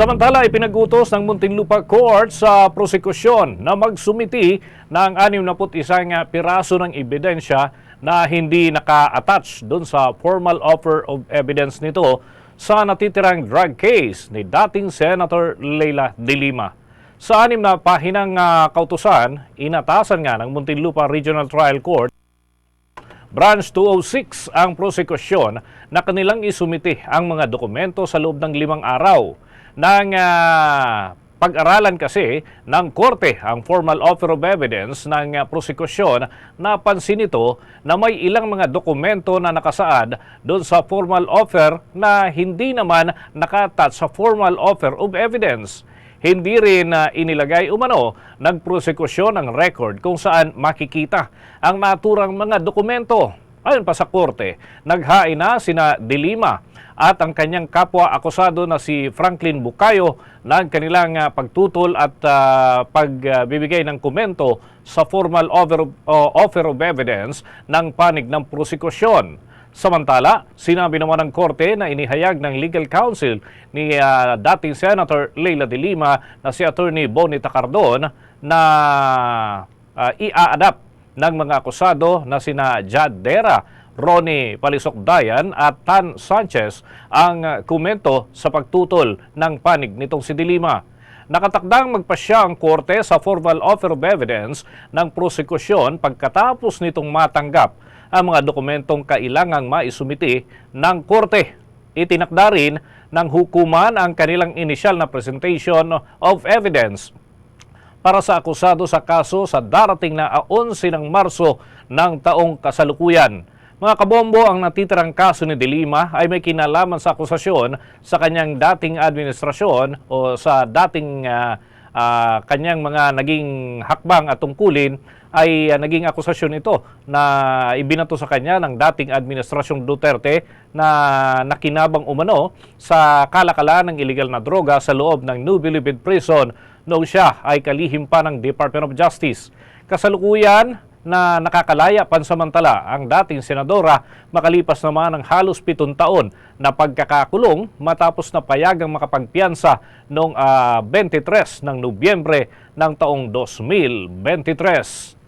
Samantala, ipinagutos ng Muntinlupa Court sa prosekusyon na magsumiti ng 61 piraso ng ebidensya na hindi naka-attach doon sa formal offer of evidence nito sa natitirang drug case ni dating Senator Leila De Lima. Sa anim na pahinang ah, kautusan, inatasan nga ng Muntinlupa Regional Trial Court Branch 206 ang prosekusyon na kanilang isumiti ang mga dokumento sa loob ng limang araw. Nang ah, pag-aralan kasi ng korte ang formal offer of evidence ng ah, prosekusyon, napansin nito na may ilang mga dokumento na nakasaad doon sa formal offer na hindi naman nakatouch sa formal offer of evidence hindi rin na inilagay umano ng prosekusyon ang record kung saan makikita ang naturang mga dokumento. Ayon pa sa korte, naghain na sina De Lima at ang kanyang kapwa akusado na si Franklin Bukayo ng kanilang ah, pagtutol at ah, pagbibigay ng komento sa formal offer of, o offer of evidence ng panig ng prosekusyon. Samantala, sinabi naman ng korte na inihayag ng legal counsel ni ah, dating Senator Leila de Lima na si Attorney Bonita Cardon na ah, i-adapt ng mga akusado na sina Jad Dera, Ronnie Palisok Dayan at Tan Sanchez ang komento sa pagtutol ng panig nitong si de Lima. Nakatakdang magpasya ang korte sa formal offer of evidence ng prosekusyon pagkatapos nitong matanggap ang mga dokumentong kailangang maisumiti ng korte. Itinakda rin ng hukuman ang kanilang inisyal na presentation of evidence para sa akusado sa kaso sa darating na 11 ng Marso ng taong kasalukuyan. Mga kabombo, ang natitirang kaso ni De Lima ay may kinalaman sa akusasyon sa kanyang dating administrasyon o sa dating ah, ah, kanyang mga naging hakbang at tungkulin ay ah, naging akusasyon ito na ibinato sa kanya ng dating administrasyong Duterte na nakinabang umano sa kalakalan ng illegal na droga sa loob ng New Bilibid Prison noong siya ay kalihim pa ng Department of Justice. Kasalukuyan na nakakalaya pansamantala ang dating senadora makalipas naman ng halos pitong taon na pagkakakulong matapos na payagang makapagpiyansa noong ah, 23 ng Nobyembre ng taong 2023.